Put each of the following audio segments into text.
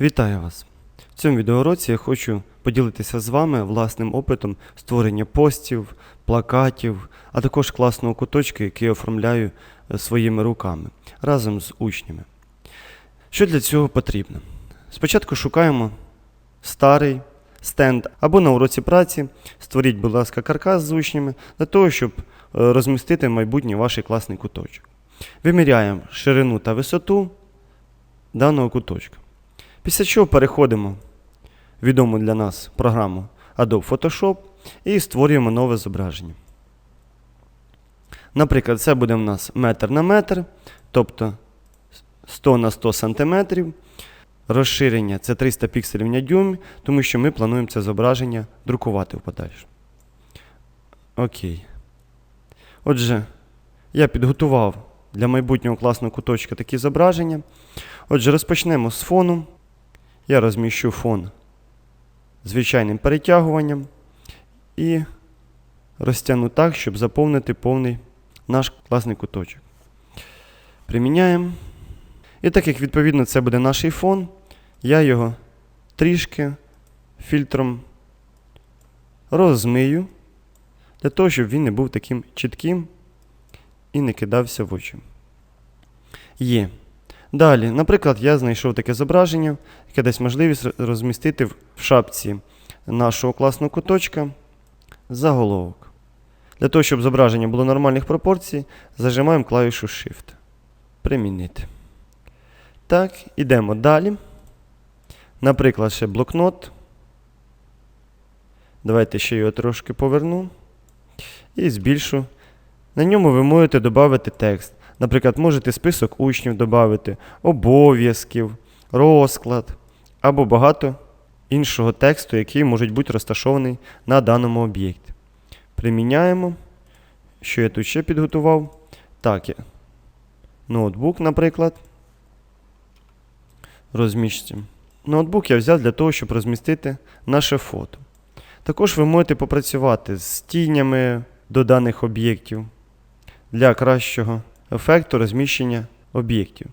Вітаю вас! В цьому відеоуроці я хочу поділитися з вами власним опитом створення постів, плакатів, а також класного куточка, який я оформляю е, своїми руками разом з учнями. Що для цього потрібно? Спочатку шукаємо старий стенд або на уроці праці. Створіть, будь ласка, каркас з учнями для того, щоб е, розмістити майбутній ваш класний куточок. Виміряємо ширину та висоту даного куточка. Після чого переходимо в відому для нас програму Adobe Photoshop і створюємо нове зображення. Наприклад, це буде в нас метр на метр, тобто 100 на 100 см. Розширення це 300 пікселів на дюйм, тому що ми плануємо це зображення друкувати в подальшому. Окей. Отже, я підготував для майбутнього класного куточка такі зображення. Отже, розпочнемо з фону. Я розміщу фон звичайним перетягуванням і розтягну так, щоб заповнити повний наш класний куточок. Приміняємо. І так як відповідно це буде наш фон, я його трішки фільтром розмию, для того, щоб він не був таким чітким і не кидався в очі. Є. Далі, наприклад, я знайшов таке зображення, яке дасть можливість розмістити в шапці нашого класного куточка заголовок. Для того, щоб зображення було нормальних пропорцій, зажимаємо клавішу Shift. Примінити. Так, ідемо далі. Наприклад, ще блокнот. Давайте ще його трошки поверну і збільшу. На ньому ви можете додати текст. Наприклад, можете список учнів додати, обов'язків, розклад або багато іншого тексту, який може бути розташований на даному об'єкті. Приміняємо. Що я тут ще підготував? Так, ноутбук, наприклад. Розміщимо. Ноутбук я взяв для того, щоб розмістити наше фото. Також ви можете попрацювати з тінями до даних об'єктів для кращого ефекту розміщення об'єктів.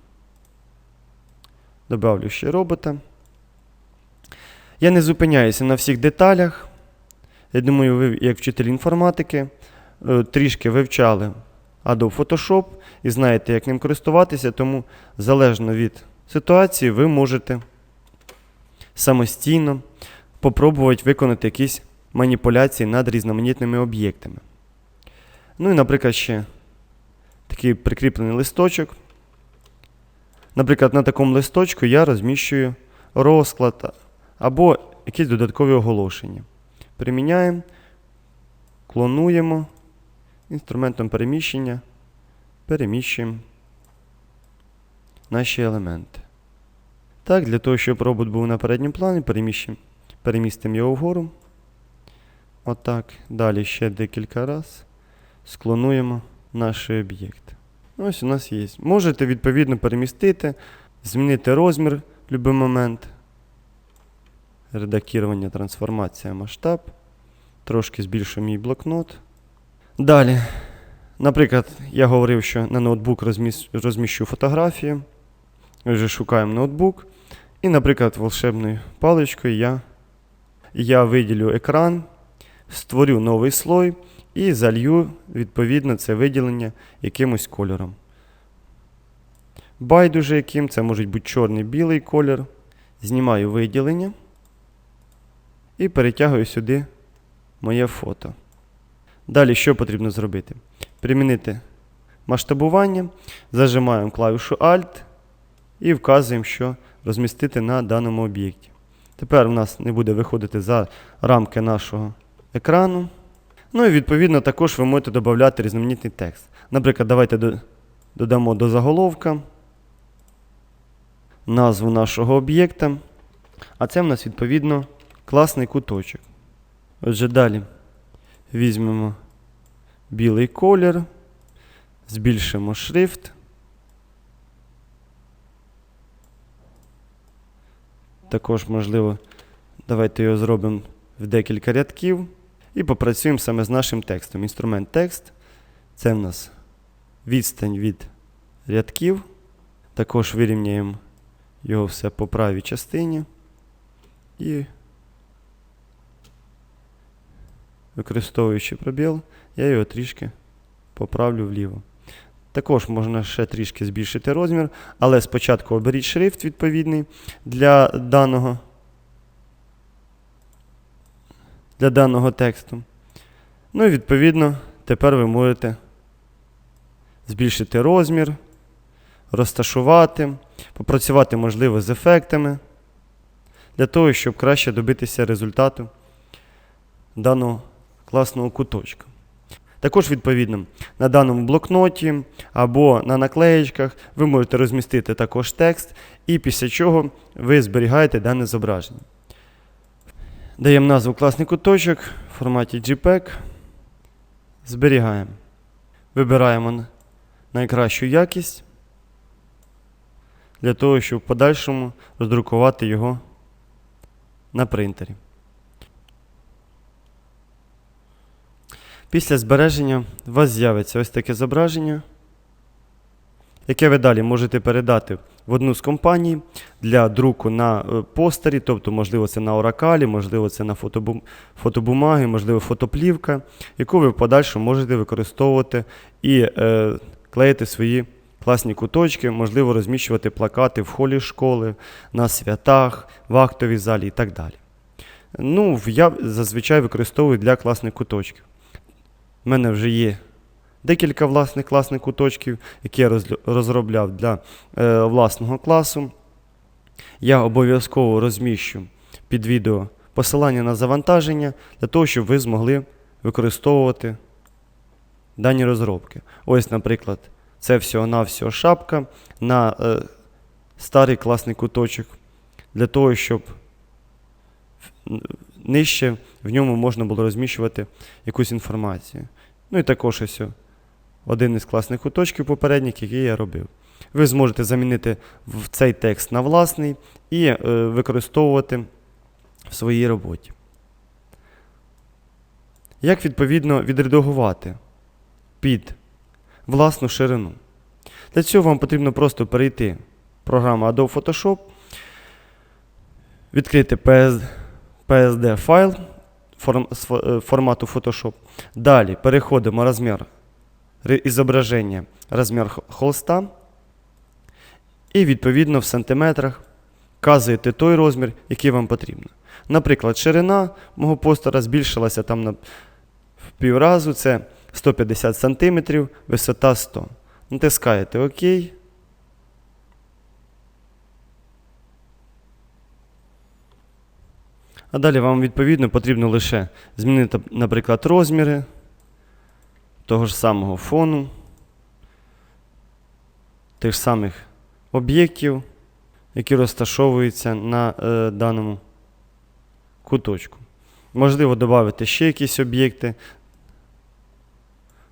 Добавлю ще робота. Я не зупиняюся на всіх деталях. Я думаю, ви, як вчитель інформатики, е, трішки вивчали Adobe Photoshop і знаєте, як ним користуватися, тому залежно від ситуації, ви можете самостійно попробувати виконати якісь маніпуляції над різноманітними об'єктами. Ну і, наприклад, ще такий прикріплений листочок. Наприклад, на такому листочку я розміщую розклад або якісь додаткові оголошення. Приміняємо, клонуємо, інструментом переміщення, переміщуємо наші елементи. Так, для того, щоб робот був на передньому плані, перемістимо його вгору. Отак. Далі ще декілька разів склонуємо наш об'єкт. Ось у нас є. Можете відповідно перемістити, змінити розмір в будь-який момент. Редактування, трансформація, масштаб. Трошки збільшую мій блокнот. Далі. Наприклад, я говорив, що на ноутбук розміщу фотографію. Вже шукаємо ноутбук. І, наприклад, волшебною паличкою я, я виділю екран, створю новий слой і залью відповідно це виділення якимось кольором. Байдуже яким, це може бути чорний білий колір. Знімаю виділення і перетягую сюди моє фото. Далі що потрібно зробити? Примінити масштабування, зажимаємо клавішу Alt і вказуємо, що розмістити на даному об'єкті. Тепер у нас не буде виходити за рамки нашого екрану. Ну і відповідно також ви можете додати різноманітний текст. Наприклад, давайте додамо до заголовка назву нашого об'єкта. А це в нас відповідно класний куточок. Отже, далі візьмемо білий колір, збільшимо шрифт. Також, можливо, давайте його зробимо в декілька рядків. І попрацюємо саме з нашим текстом. Інструмент текст це в нас відстань від рядків. Також вирівняємо його все по правій частині. І використовуючи пробіл, я його трішки поправлю вліво. Також можна ще трішки збільшити розмір, але спочатку оберіть шрифт відповідний для даного, для даного тексту. Ну і відповідно, тепер ви можете збільшити розмір, розташувати, попрацювати, можливо, з ефектами, для того, щоб краще добитися результату даного класного куточка. Також, відповідно, на даному блокноті або на наклеєчках ви можете розмістити також текст, і після чого ви зберігаєте дане зображення. Даємо назву класний куточок в форматі JPEG. Зберігаємо. Вибираємо найкращу якість для того, щоб в подальшому роздрукувати його на принтері. Після збереження у вас з'явиться ось таке зображення, яке ви далі можете передати в одну з компаній для друку на е, постері, тобто, можливо, це на оракалі, можливо, це на фотобум... фотобумаги, можливо, фотоплівка, яку ви в подальшому можете використовувати і е, клеїти свої класні куточки, можливо, розміщувати плакати в холі школи, на святах, в актовій залі і так далі. Ну, я зазвичай використовую для класних куточків. У мене вже є декілька власних класних куточків, які я розробляв для е, власного класу. Я обов'язково розміщу під відео посилання на завантаження для того, щоб ви змогли використовувати дані розробки. Ось, наприклад, це всього-навсього шапка на е, старий класний куточок, для того, щоб нижче в ньому можна було розміщувати якусь інформацію. Ну і також ось один із класних куточків попередніх, який я робив. Ви зможете замінити цей текст на власний і е, використовувати в своїй роботі. Як відповідно відредагувати під власну ширину? Для цього вам потрібно просто перейти в програму Adobe Photoshop, відкрити PSD файл з е, формату Photoshop. Далі переходимо розмір ізображення, розмір холста. І відповідно в сантиметрах вказуєте той розмір, який вам потрібно. Наприклад, ширина мого постера збільшилася там на в півразу, це 150 см, висота 100 Натискаєте ОК. А далі вам відповідно потрібно лише змінити, наприклад, розміри того ж самого фону, тих самих об'єктів, які розташовуються на е, даному куточку. Можливо, додати ще якісь об'єкти,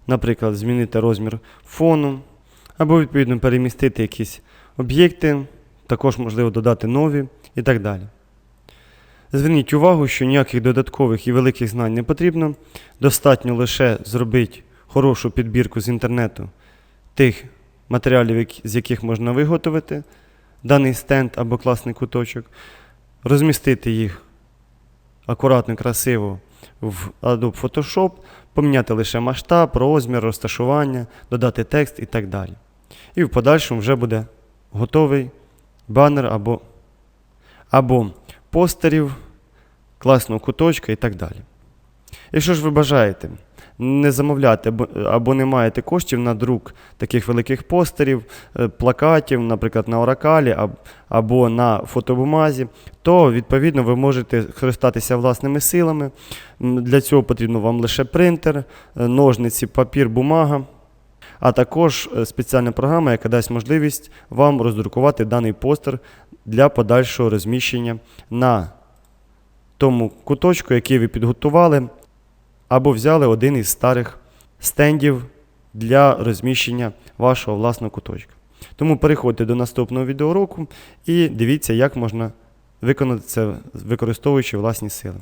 наприклад, змінити розмір фону, або відповідно перемістити якісь об'єкти, також можливо додати нові і так далі. Зверніть увагу, що ніяких додаткових і великих знань не потрібно. Достатньо лише зробити хорошу підбірку з інтернету тих матеріалів, з яких можна виготовити даний стенд або класний куточок, розмістити їх акуратно, красиво в Adobe Photoshop, поміняти лише масштаб, розмір, розташування, додати текст і так далі. І в подальшому вже буде готовий банер або, або постерів, класного куточка і так далі. Якщо ж ви бажаєте не замовляти або, не маєте коштів на друк таких великих постерів, е, плакатів, наприклад, на оракалі або на фотобумазі, то відповідно ви можете скористатися власними силами. Для цього потрібно вам лише принтер, е, ножниці, папір, бумага. А також е, спеціальна програма, яка дасть можливість вам роздрукувати даний постер для подальшого розміщення на тому куточку, який ви підготували, або взяли один із старих стендів для розміщення вашого власного куточка. Тому переходьте до наступного відеоуроку і дивіться, як можна виконати це, використовуючи власні сили.